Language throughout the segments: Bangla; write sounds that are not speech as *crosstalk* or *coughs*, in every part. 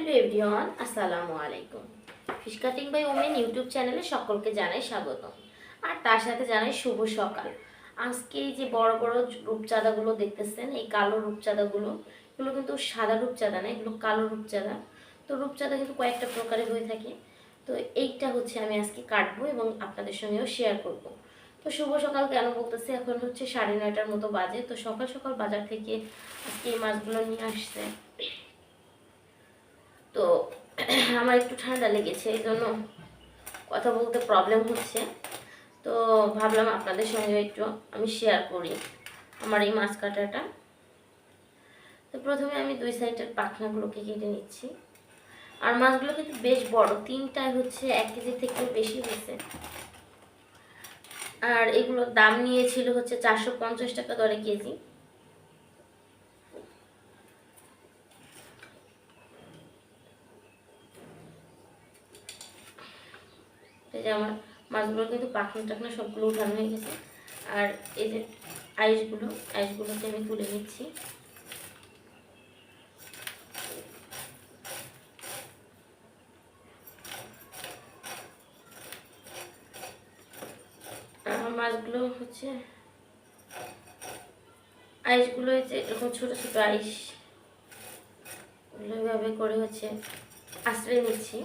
হ্যালো এভরিওয়ান, আসসালামু আলাইকুম। Fish cutting by women YouTube চ্যানেলে সকলকে জানাই স্বাগত আর তার সাথে জানাই শুভ সকাল। আজকে এই যে বড় বড় রূপচাঁদাগুলো দেখতেছেন, এই কালো রূপচাঁদাগুলো, এগুলো কিন্তু সাদা রূপচাঁদা না, এগুলো কালো রূপচাঁদা। তো রূপচাঁদা কিন্তু কয়েকটা প্রকারে হয়ে থাকে। তো এইটা হচ্ছে আমি আজকে কাটবো এবং আপনাদের সঙ্গেও শেয়ার করব। তো শুভ সকাল কেন বলতেছি? এখন হচ্ছে সাড়ে নয়টার মতো বাজে। তো সকাল সকাল বাজার থেকে আজকে এই মাছগুলো নিয়ে আসছে। তো *clears throat* আমার একটু ঠান্ডা লেগেছে, এই জন্য কথা বলতে প্রবলেম হচ্ছে। তো ভাবলাম আপনাদের সঙ্গে একটু আমি শেয়ার করি আমার এই মাছ কাটাটা। তো প্রথমে আমি দুই সাইডের পাখনাগুলোকে কেটে নিচ্ছি। আর মাছগুলো কিন্তু বেশ বড়, তিনটায় হচ্ছে এক কেজি থেকে বেশি হয়েছে। আর এগুলোর দাম নিয়েছিল হচ্ছে চারশো পঞ্চাশ টাকা দরে কেজি। এই যে আমার মাছগুলো কিন্তু পাখনা টাখনা সবগুলো উঠানো হয়ে গেছে। আর এই যে আইসগুলো, আইসগুলোকে আমি তুলে নিচ্ছি। মাছগুলো হচ্ছে, আইসগুলো হচ্ছে এরকম ছোট ছোট আইস। এভাবে করে হচ্ছে আশ্রয় নিচ্ছি।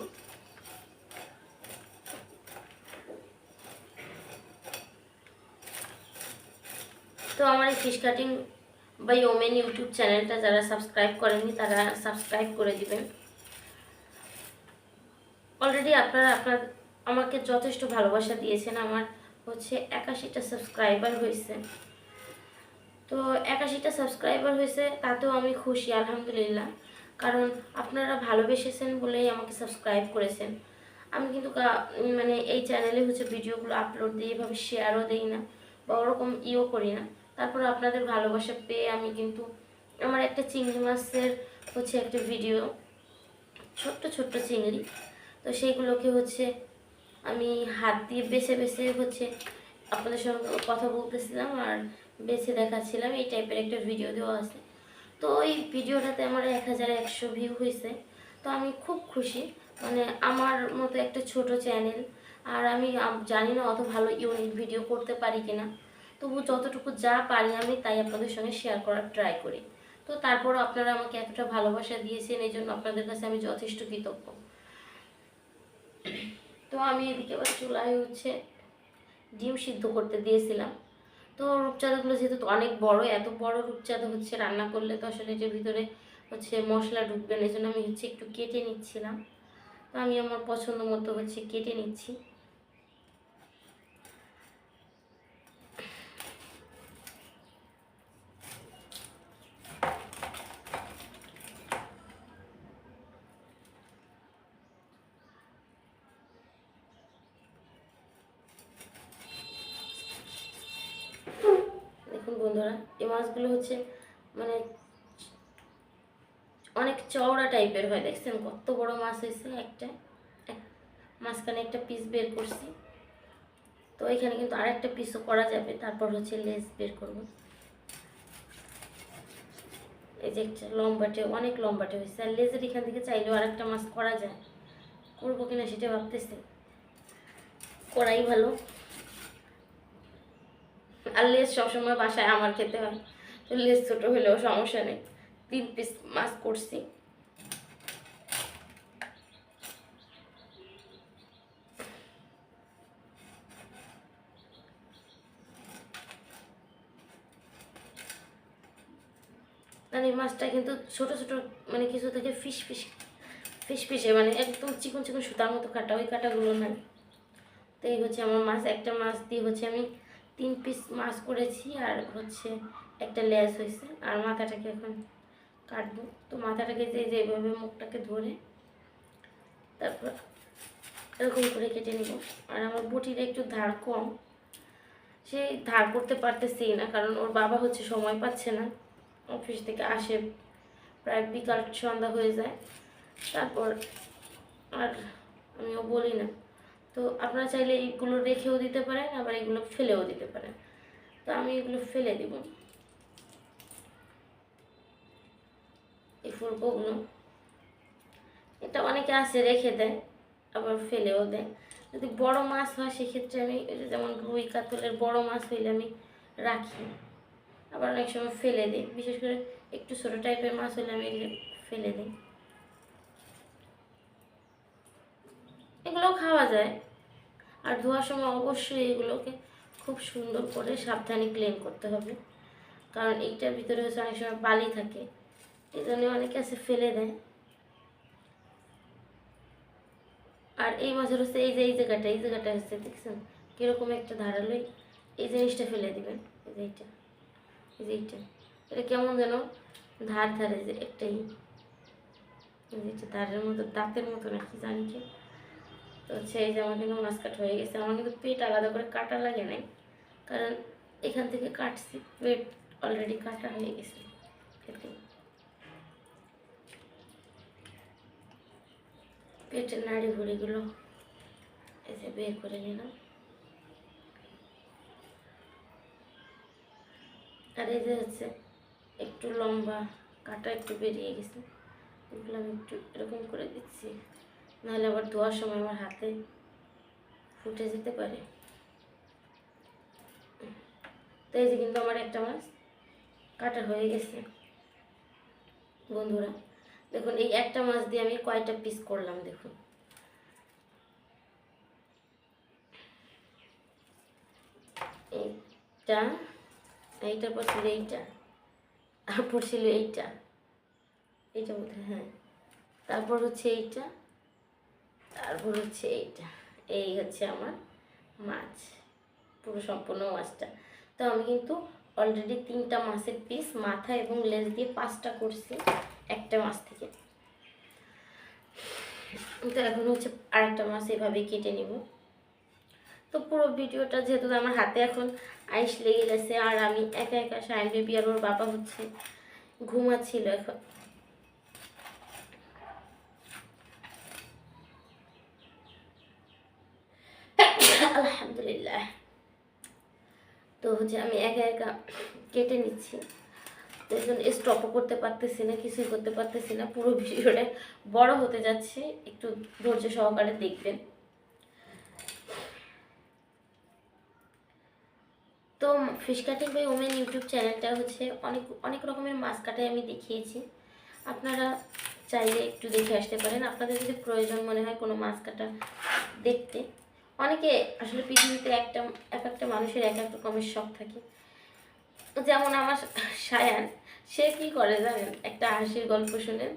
তো আমার এই fish cutting by women YouTube চ্যানেলটা যারা সাবস্ক্রাইব করেননি, তারা সাবস্ক্রাইব করে দিবেন। অলরেডি আপনারা, আপনার, আমাকে যথেষ্ট ভালোবাসা দিয়েছেন। আমার হচ্ছে একাশিটা সাবস্ক্রাইবার হয়েছে। তো একাশিটা সাবস্ক্রাইবার হয়েছে, তাতেও আমি খুশি, আলহামদুলিল্লাহ। কারণ আপনারা ভালোবেসেছেন বলেই আমাকে সাবস্ক্রাইব করেছেন। আমি কিন্তু মানে এই চ্যানেলে হচ্ছে ভিডিওগুলো আপলোড দিই, এভাবে শেয়ারও দিই না, বা ওরকম ইও করি না। তারপর আপনাদের ভালোবাসা পেয়ে আমি কিন্তু আমার একটা চিংড়ি মাছের হচ্ছে একটা ভিডিও ছোট্ট ছোট্ট চিংড়ি। তো সেইগুলোকে হচ্ছে আমি হাত দিয়ে বেছে বেছে হচ্ছে আপনাদের সঙ্গে কথা বলতেছিলাম আর বেছে দেখাচ্ছিলাম, এই টাইপের একটা ভিডিও দেওয়া আছে। তো ওই ভিডিওটাতে আমার এক হাজার একশো ভিউ হয়েছে। তো আমি খুব খুশি মানে আমার মতো একটা ছোট চ্যানেল আর আমি জানি না অত ভালো ইউনিক ভিডিও করতে পারি কিনা। তবু যতটুকু যা পারি আমি তাই আপনাদের সঙ্গে শেয়ার করার ট্রাই করি। তো তারপরও আপনারা আমাকে এতটা ভালোবাসা দিয়েছেন, এই জন্য আপনাদের কাছে আমি যথেষ্ট কৃতজ্ঞ। তো আমি এদিকে আবার চুলায় হচ্ছে ডিম সিদ্ধ করতে দিয়েছিলাম। তো রূপচাঁদাগুলো যেহেতু অনেক বড়, এত বড় রূপচাঁদা হচ্ছে রান্না করলে তো আসলে এটার ভিতরে হচ্ছে মশলা ঢুকবে না, এই জন্য আমি হচ্ছে একটু কেটে নিচ্ছিলাম। তো আমি আমার পছন্দ মতো হচ্ছে কেটে নিচ্ছি দেখুন বন্ধুরা, এই মাছগুলো হচ্ছে মানে অনেক চওড়া টাইপের হয়, দেখছেন? কত বড় মাছ হয়েছে, একটা, এক- মাঝখানে একটা পিস বের করছি। তো এখানে কিন্তু আরেকটা পিসও করা যাবে, তারপর হচ্ছে লেস বের করব। এই যে একটা লম্বাটে, অনেক লম্বাটে হয়েছে। আর লেজের এখান থেকে চাইলেও আরেকটা মাছ করা যায়। করব কিনা সেটা ভাবতেছি। করাই ভালো। আর লেস সবসময় বাসায় আমার খেতে হয়। তো লেস ছোটো হলেও সমস্যা নেই। তিন পিস মাছ করছি। এই মাছটা কিন্তু ছোট ছোট মানে কিছু থেকে ফিস ফিস ফিস ফিসে মানে একদম চিকন চিকন সুতার মতো কাটা, ওই কাটাগুলো নাই। তো এই হচ্ছে আমার মাছ, একটা মাছ দিয়ে হচ্ছে আমি তিন পিস মাছ করেছি আর হচ্ছে একটা লেজ হয়েছে। আর মাথাটাকে এখন কাটবো। তো মাথাটাকে যে যেভাবে মুখটাকে ধরে তারপর এরকম করে কেটে নিব। আর আমার বটিটা একটু ধার কম। সেই ধার করতে পারতেছি না, কারণ ওর বাবা হচ্ছে সময় পাচ্ছে না। অফিস থেকে আসে প্রায় বিকাল সন্ধ্যা হয়ে যায়। তারপর আর আমিও বলি না। তো আপনারা চাইলে এইগুলো রেখেও দিতে পারেন, আবার এগুলো ফেলেও দিতে পারেন। তো আমি এগুলো ফেলে দিব। এই ফুলকোগুলো এটা অনেকে আছে রেখে দেয়, আবার ফেলেও দেয়। যদি বড় মাছ হয়, সেক্ষেত্রে আমি যেমন রুই কাতলের বড় মাছ হইলে আমি রাখি। আবার অনেক সময় ফেলে দিই। বিশেষ করে একটু ছোটো টাইপের মাছ হলে আমি ফেলে দিই। এগুলোও খাওয়া যায়। আর ধোয়ার সময় অবশ্যই এগুলোকে খুব সুন্দর করে সাবধানে ক্লিন করতে হবে। কারণ এইটার ভিতরে হচ্ছে অনেক সময় বালি থাকে। এই জন্য অনেকে আছে ফেলে দেয়। আর এই মাছের হচ্ছে এই যে, এই জায়গাটা এই জায়গাটা হচ্ছে দেখছেন কীরকম একটা ধারালোই এই জিনিসটা ফেলে দিবেন। এই যে এইটা, এই যে এইটা। এটা কেমন যেন ধার ধারে যে একটাই ধারের মতো, দাঁতের মতো নাকি জানি কি। তো এই যে আমার কিন্তু মাছ কাটা হয়ে গেছে, আমার কিন্তু পেট আলাদা করে কাটা লাগে নাই, কারণ এখান থেকে কাটছি, পেট অলরেডি কাটা হয়ে গেছে পেটের নাড়ি ভুড়িগুলো যে বের করে নিলাম। আর এই যে হচ্ছে একটু লম্বা কাটা একটু বেরিয়ে গেছে, এগুলো আমি একটু এরকম করে দিচ্ছি। নাহলে আবার ধোয়ার সময় আমার হাতে ফুটে যেতে পারে। তো এই যে কিন্তু আমার একটা মাছ কাটা হয়ে গেছে। বন্ধুরা, দেখুন, এই একটা মাছ দিয়ে আমি কয়টা পিস করলাম, দেখুন। এইটা, এইটার পর ছিল এইটা, তারপর ছিল এইটা। এইটা বোধ হ্যাঁ। তারপর হচ্ছে এইটা। তারপর হচ্ছে এইটা। এই হচ্ছে আমার মাছ, পুরো সম্পূর্ণ মাছটা। তো আমি কিন্তু অলরেডি তিনটা মাছের পিস মাথা এবং লেজ দিয়ে পাঁচটা করছি একটা মাছ থেকে। তো এখন হচ্ছে আরেকটা মাছ এভাবে কেটে নিব। তো পুরো ভিডিওটা যেহেতু আমার হাতে এখন আইস লেগে গেছে, আর আমি একা একা সায়ন বেবি আর ওর বাবা হচ্ছে ঘুমাচ্ছিল এখন। আলহামদুলিল্লাহ। তো হচ্ছে আমি একা একা কেটে নিচ্ছি। তো স্টপও করতে পারতেছি না, কিছুই করতে পারতেছি না। পুরো ভিডিওটা বড় হতে যাচ্ছে, একটু ধৈর্য সহকারে দেখবেন। তো fish cutting by women YouTube চ্যানেলটা হচ্ছে অনেক অনেক রকমের মাছ কাটাই আমি দেখিয়েছি। আপনারা চাইলে একটু দেখে আসতে পারেন। আপনাদের যদি প্রয়োজন মনে হয় কোনো মাছ কাটা দেখতে। অনেকে আসলে পৃথিবীতে একটা, এক একটা মানুষের এক এক রকমের শখ থাকে। যেমন আমার সায়ান, সে কি করে জানেন? একটা হাসির গল্প শোনেন।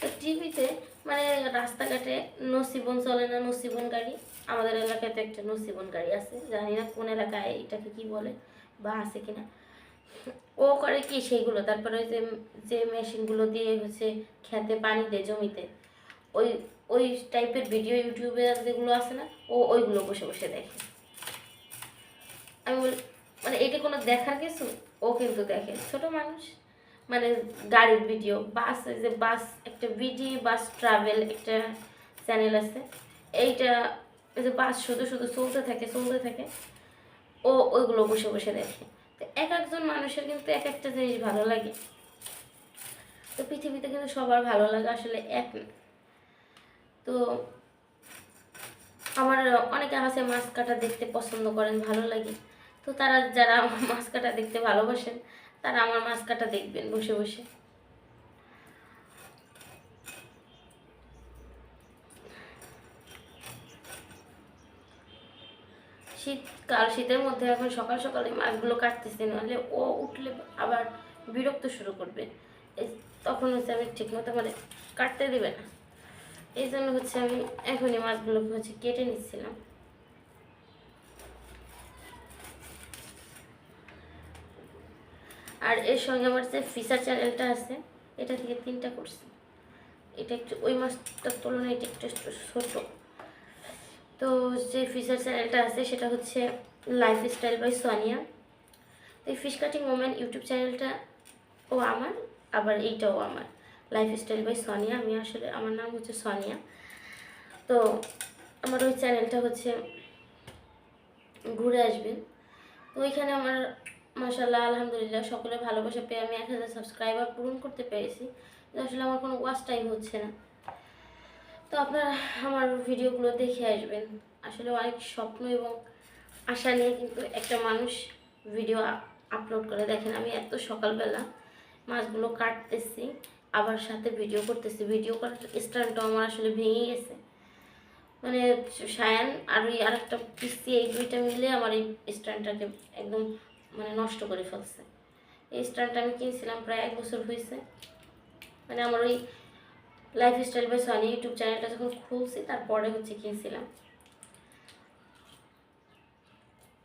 তো টিভিতে মানে রাস্তাঘাটে নসিবন চলে না নসিবন গাড়ি? আমাদের এলাকাতে একটা নসিবন গাড়ি আছে। জানি না কোন এলাকায় এটাকে কি বলে বা আছে কিনা। ও করে কি সেইগুলো? তারপরে যে যে মেশিনগুলো দিয়ে হচ্ছে খেতে পানি দেয় জমিতে। ওই ওই টাইপের ভিডিও ইউটিউবে যেগুলো আছে না, ও ওইগুলো বসে বসে দেখে। আমি বলি মানে এটা কোনো দেখার কিছু? ও কিন্তু দেখে। ছোট মানুষ মানে গাড়ির ভিডিও বাস যে বাস একটা ভিডি বাস ট্রাভেল একটা চ্যানেল আছে। এইটা, এই যে বাস শুধু শুধু চলতে থাকে চলতে থাকে, ও ওইগুলো বসে বসে দেখে। তো এক একজন মানুষের কিন্তু এক একটা জিনিস ভালো লাগে। তো পৃথিবীতে কিন্তু সবার ভালো লাগে আসলে এক না। তো আমার অনেকে আছে মাছ কাটা দেখতে পছন্দ করেন, ভালো লাগে। তো তারা যারা আমার মাছ কাটা দেখতে ভালোবাসেন, তারা আমার মাছ কাটা দেখবেন বসে বসে। শীতকাল, শীতের মধ্যে এখন সকাল সকালে মাছগুলো কাটতেছে, নাহলে ও উঠলে আবার বিরক্ত শুরু করবে। তখন হচ্ছে আমি ঠিকমতো মানে কাটতে দেবে না। এই জন্য হচ্ছে আমি এখনই মাছগুলো হচ্ছে কেটে নিচ্ছিলাম। আর এর সঙ্গে আমার যে ফিশার চ্যানেলটা আছে, এটা থেকে তিনটা করছি। এটা একটু ওই মাছটার তুলনায় এটা একটু ছোটো। তো যে ফিশার চ্যানেলটা আছে, সেটা হচ্ছে লাইফ স্টাইল বাই সোনিয়া তো এই ফিশ কাটিং ওমেন ইউটিউব চ্যানেলটা ও আমার, আবার এইটাও আমার। লাইফ স্টাইল বাই সোনিয়া আমি আসলে, আমার নাম হচ্ছে সোনিয়া তো আমার ওই চ্যানেলটা হচ্ছে ঘুরে আসবেন। তো ওইখানে আমার মাসাল্লাহ আলহামদুলিল্লাহ সকলে ভালোবাসা পেয়ে আমি এক হাজার সাবস্ক্রাইবার পূরণ করতে পেরেছি। আসলে আমার কোনো ওয়াচ টাইম হচ্ছে না। তো আপনারা আমার ভিডিওগুলো দেখে আসবেন। আসলে অনেক স্বপ্ন এবং আশা নিয়ে কিন্তু একটা মানুষ ভিডিও আপলোড করে। দেখেন, আমি এত সকালবেলা মাছগুলো কাটতেছি। আবার সাথে ভিডিও করতেছি। ভিডিও করার স্ট্যান্ডটা আমার আসলে ভেঙে গেছে। মানে সায়ান আর ওই আর একটা পিসি এই দুইটা মিলে আমার এই স্ট্যান্ডটাকে একদম মানে নষ্ট করে ফেলছে। এই স্ট্যান্ডটা আমি কিনছিলাম প্রায় এক বছর হয়েছে। মানে আমার ওই life style by Sunny YouTube চ্যানেলটা যখন খুলছি, তারপরে হচ্ছে কিনছিলাম।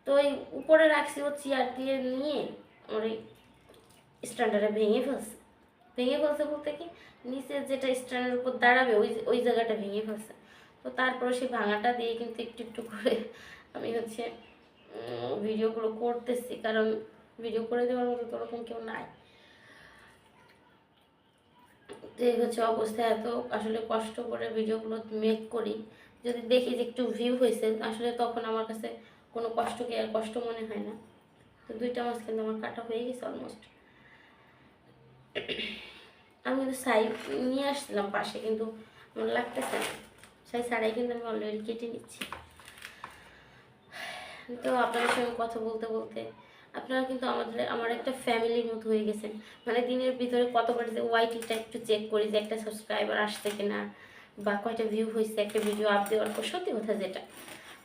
তো এই উপরে রাখছি ও চেয়ার দিয়ে নিয়ে, আমার এই স্ট্যান্ডারে ভেঙে ফেলছে। ভেঙে ফেলছে বলতে কি? নিচে যেটা স্ট্যান্ডের উপর দাঁড়াবে, ওই ওই জায়গাটা ভেঙে ফেলছে। তো তারপরে সেই ভাঙাটা দিয়ে কিন্তু একটু একটু করে আমি হচ্ছে ভিডিওগুলো করতেছি। কারণ ভিডিও করে দেওয়ার মতো ওরকম কেউ নাই। এই হচ্ছে অবস্থা। এত আসলে কষ্ট করে ভিডিওগুলো মেক করি। যদি দেখি যে একটু ভিউ হয়েছে, আসলে তখন আমার কাছে কোনো কষ্টকে আর কষ্ট মনে হয় না। তো দুইটা মাছ কিন্তু আমার কাটা হয়ে গেছে অলমোস্ট *coughs* আমি কিন্তু সাই নিয়ে আসছিলাম পাশে, কিন্তু আমার লাগতেছে না। সাই ছাড়াই কিন্তু আমি অলরেডি কেটে নিচ্ছি। তো আপনাদের সঙ্গে কথা বলতে বলতে, আপনারা কিন্তু আমাদের, আমার একটা ফ্যামিলির মতো হয়ে গেছেন। মানে দিনের ভিতরে কতবার যে ওয়াইটিটা একটু চেক করি যে একটা সাবস্ক্রাইবার আসছে কিনা, বা কয়টা ভিউ হয়েছে, একটা ভিডিও আপ দেওয়ার পর সত্যি কথা যেটা।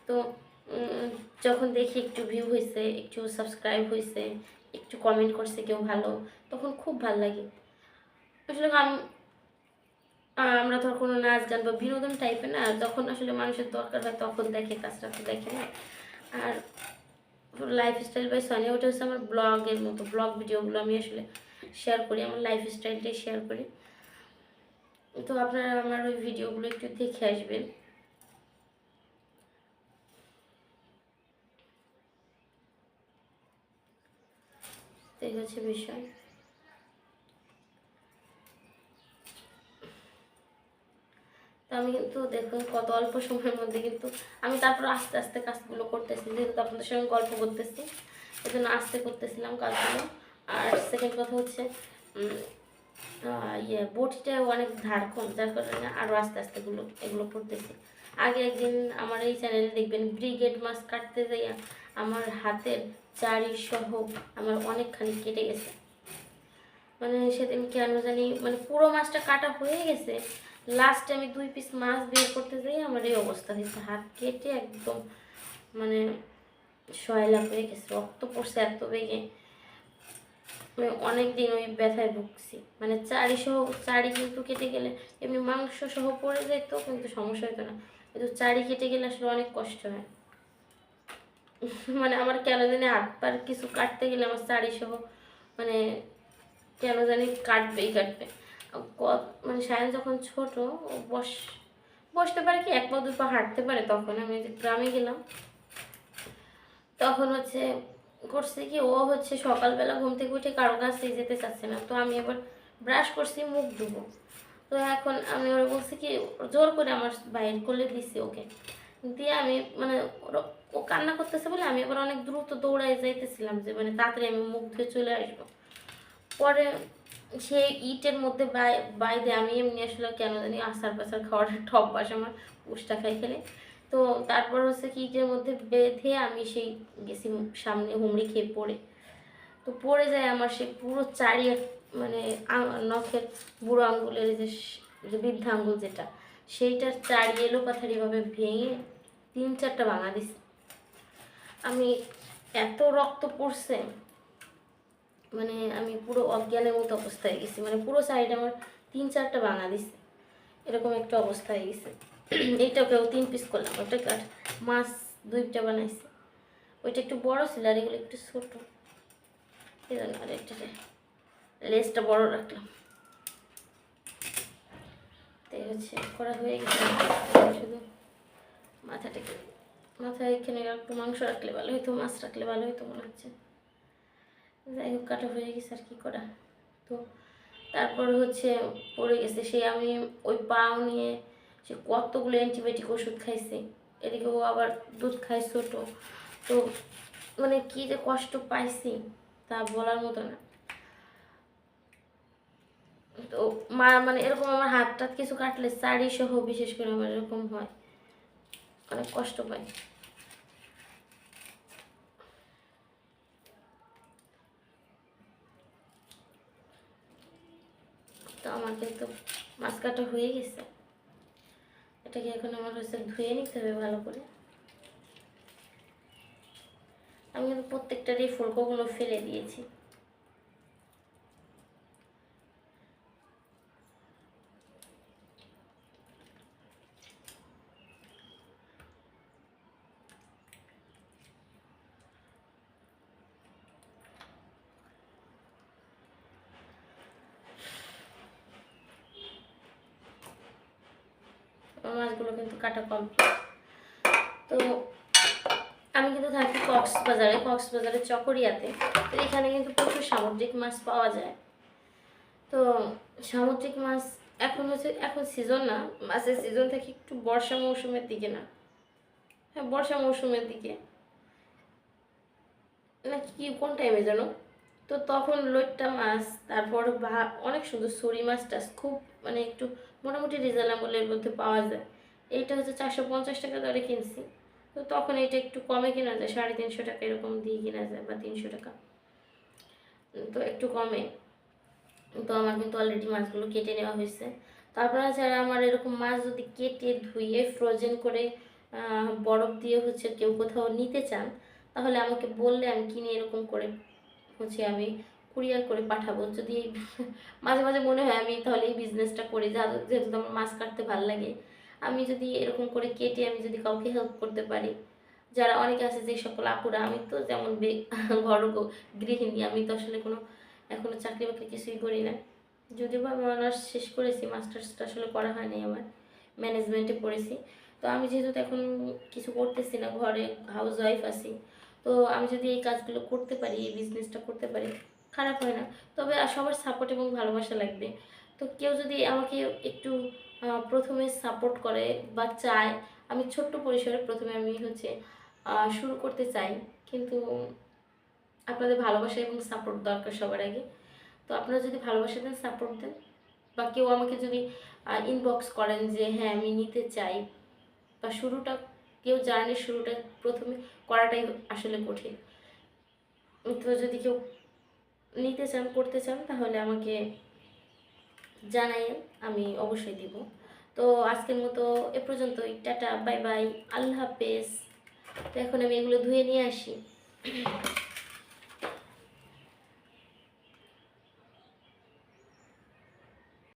তো যখন দেখি একটু ভিউ হয়েছে, একটু সাবস্ক্রাইব হয়েছে একটু কমেন্ট করছে কেউ ভালো, তখন খুব ভালো লাগে। আসলে আম- আমরা ধর কোনো নাচ গান বা বিনোদন টাইপের না, যখন আসলে মানুষের দরকার হয় তখন দেখে, কাজটা তো দেখে না। আর লাইফ স্টাইল বাই সনি ওটা হচ্ছে আমার ব্লগের মতো ব্লগ ভিডিওগুলো আমি আসলে শেয়ার করি, আমার লাইফ স্টাইলটাই শেয়ার করি। তো আপনারা আমার ওই ভিডিওগুলো একটু দেখে আসবেন। এই হচ্ছে বিষয়। আমি কিন্তু দেখুন কত অল্প সময়ের মধ্যে কিন্তু আমি তারপর আস্তে আস্তে কাজগুলো করতেছি, যেহেতু আপনাদের সঙ্গে গল্প করতেছি এই জন্য আস্তে করতেছিলাম কাজগুলো। আর সেকেন্ড কথা হচ্ছে ইয়ে বটিটা অনেক ধারকম যার কারণে আরও আস্তে আস্তে গুলো এগুলো করতেছি। আগে একদিন আমার এই চ্যানেলে দেখবেন, ব্রিগেড মাছ কাটতে যাইয়া আমার হাতের চারি সহ আমার অনেকখানি কেটে গেছে। মানে সেদিন কেন জানি মানে পুরো মাছটা কাটা হয়ে গেছে। লাস্টে আমি দুই পিস মাছ বের করতে যাই, আমার এই অবস্থা হয়েছে। হাত কেটে একদম মানে সয়লা হয়ে গেছে, রক্ত পড়ছে এত বেগে। আমি অনেক দিন ওই ব্যথায় ভুগছি। মানে চারি সহ চারি কিন্তু কেটে গেলে, এমনি মাংস সহ পড়ে যেত কিন্তু সমস্যা হতো না। কিন্তু চারি কেটে গেলে আসলে অনেক কষ্ট হয়। মানে আমার কেন জানি পার কিছু কাটতে গেলে আমার চারি সহ মানে কেন জানি কাটবেই কাটবে। মানে সায়ন যখন ছোট, ও বস, বসতে পারে কি, এক পা, দুই পা হাঁটতে পারে তখন। আমি যে গ্রামে গেলাম, তখন হচ্ছে করছে কি, ও হচ্ছে সকালবেলা ঘুম থেকে উঠে কারও কাছে যেতে চাচ্ছে না। তো আমি এবার ব্রাশ করছি, মুখ ধুবো। তো এখন আমি ওরা বলছি কি, জোর করে আমার বাইর করলে দিছি ওকে। দিয়ে আমি মানে ও কান্না করতেছে বলে আমি এবার অনেক দ্রুত দৌড়ায় যাইতেছিলাম যে মানে তাড়াতাড়ি আমি মুখ ধুয়ে চলে আসব। পরে সেই ইটের মধ্যে বাই বাইরে আমি এমনি আসলে কেন জানি আচার পাচার খাওয়ার *laughs* একটা অভ্যাস আমার পুষ্টা খাই খেলে। তো তারপর হচ্ছে কি ইটের মধ্যে বেঁধে আমি সেই গেছি সামনে হুমড়ি খেয়ে পড়ে। তো পড়ে যায় আমার সে পুরো চারি মানে নখের বুড়ো আঙ্গুলের যে স- যে বৃদ্ধা আঙ্গুল যেটা সেইটার চারি এলো পাথারিভাবে ভেঙে তিন চারটা ভাঙা দিছে। আমি এত রক্ত পড়ছে মানে আমি পুরো অজ্ঞানের মতো অবস্থা হয়ে গেছি মানে পুরো সাইড আমার তিন চারটা ভাঙা দিছে, এরকম একটা অবস্থা হয়ে গেছে। এইটাকেও তিন পিস করলাম ওটা কাট মাছ দুইটা বানাইছি। ওইটা একটু বড় ছিল আর এগুলো একটু ছোটো। এই জন্য আর একটা লেসটা বড় রাখলাম। তো হচ্ছে করা হয়ে গেছে। শুধু মাথাটাকে মাথায় এখানে একটু মাংস রাখলে ভালো হইতো, মাছ রাখলে ভালো হইতো মনে হচ্ছে। যাই হোক, কাটা হয়ে গেছে আর কি করা। তো তারপর হচ্ছে পড়ে গেছে সে, আমি ওই পাও নিয়ে সে কতগুলো অ্যান্টিবায়োটিক ওষুধ খাইছে। এদিকে ও আবার দুধ খায় ছোটো। তো মানে কী যে কষ্ট পাইছি তা বলার মতো না। তো মা মানে এরকম আমার হাত টাত কিছু কাটলে শাড়ি সহ বিশেষ করে আমার এরকম হয়। অনেক কষ্ট পাই। তো আমার কিন্তু মাছ কাটা হয়ে গেছে। এটাকে এখন আমার হচ্ছে ধুয়ে নিতে হবে ভালো করে। আমি কিন্তু প্রত্যেকটারই ফুলকোগুলো ফেলে দিয়েছি। আমার কিন্তু কাটা কমপ্লিট তো আমি কিন্তু থাকি কক্সবাজারে কক্সবাজারে চকরিয়াতে। তো এখানে কিন্তু প্রচুর সামুদ্রিক মাছ পাওয়া যায়। তো সামুদ্রিক মাছ এখন হচ্ছে, এখন সিজন না, মাছের সিজন থেকে একটু বর্ষা মৌসুমের দিকে না। হ্যাঁ বর্ষা মৌসুমের দিকে। না, কি, কোন টাইমে যেন তো তখন লইট্টা মাছ, তারপর ভা, অনেক সুন্দর সরি মাছটা খুব মানে একটু মোটামুটি রিজনেবলের মধ্যে পাওয়া যায়। এইটা হচ্ছে চারশো পঞ্চাশ টাকা দরে কিনছি। তো তখন এটা একটু কমে কেনা যায়, সাড়ে তিনশো টাকা এরকম দিয়ে কেনা যায় বা তিনশো টাকা। তো একটু কমে। তো আমার কিন্তু অলরেডি মাছগুলো কেটে নেওয়া হয়েছে। তো আপনারা যারা আমার এরকম মাছ যদি কেটে ধুয়ে ফ্রোজেন করে বরফ দিয়ে হচ্ছে কেউ কোথাও নিতে চান, তাহলে আমাকে বললে আমি কিনে এরকম করে হচ্ছে আমি কুরিয়ার করে পাঠাবো। যদি মাঝে মাঝে মনে হয় আমি তাহলে এই বিজনেসটা করি, যা- যেহেতু আমার মাছ কাটতে ভালো লাগে। আমি যদি এরকম করে কেটে আমি যদি কাউকে হেল্প করতে পারি। যারা অনেকে আছে যে সকল আপুরা, আমি তো যেমন ঘর *laughs* গৃহিণী, আমি তো আসলে কোনো, এখনও চাকরি বাকরি কিছুই করি না। যদিও বা আমি অনার্স শেষ করেছি মাস্টার্সটা আসলে করা হয়নি আমার ম্যানেজমেন্টে পড়েছি। তো আমি যেহেতু এখন কিছু করতেছি না, ঘরে হাউস ওয়াইফ আছি, তো আমি যদি এই কাজগুলো করতে পারি, এই বিজনেসটা করতে পারি, খারাপ হয় না। তবে সবার সাপোর্ট এবং ভালোবাসা লাগবে। তো কেউ যদি আমাকে একটু প্রথমে সাপোর্ট করে বা চায়। আমি ছোট্ট পরিসরে প্রথমে আমি হচ্ছে শুরু করতে চাই। কিন্তু আপনাদের ভালোবাসা এবং সাপোর্ট দরকার সবার আগে। তো আপনারা যদি ভালোবাসা দেন সাপোর্ট দেন। বা কেউ আমাকে যদি ইনবক্স করেন যে হ্যাঁ আমি নিতে চাই। বা শুরুটা, কেউ জার্নির শুরুটা প্রথমে করাটাই আসলে কঠিন। তো যদি কেউ নিতে চান, করতে চান, তাহলে আমাকে জানাই আমি অবশ্যই দিব। তো আজকের মতো এ পর্যন্তই। টাটা, বাই বাই, আল্লাহ হাফেজ। তো এখন আমি এগুলো ধুয়ে নিয়ে আসি।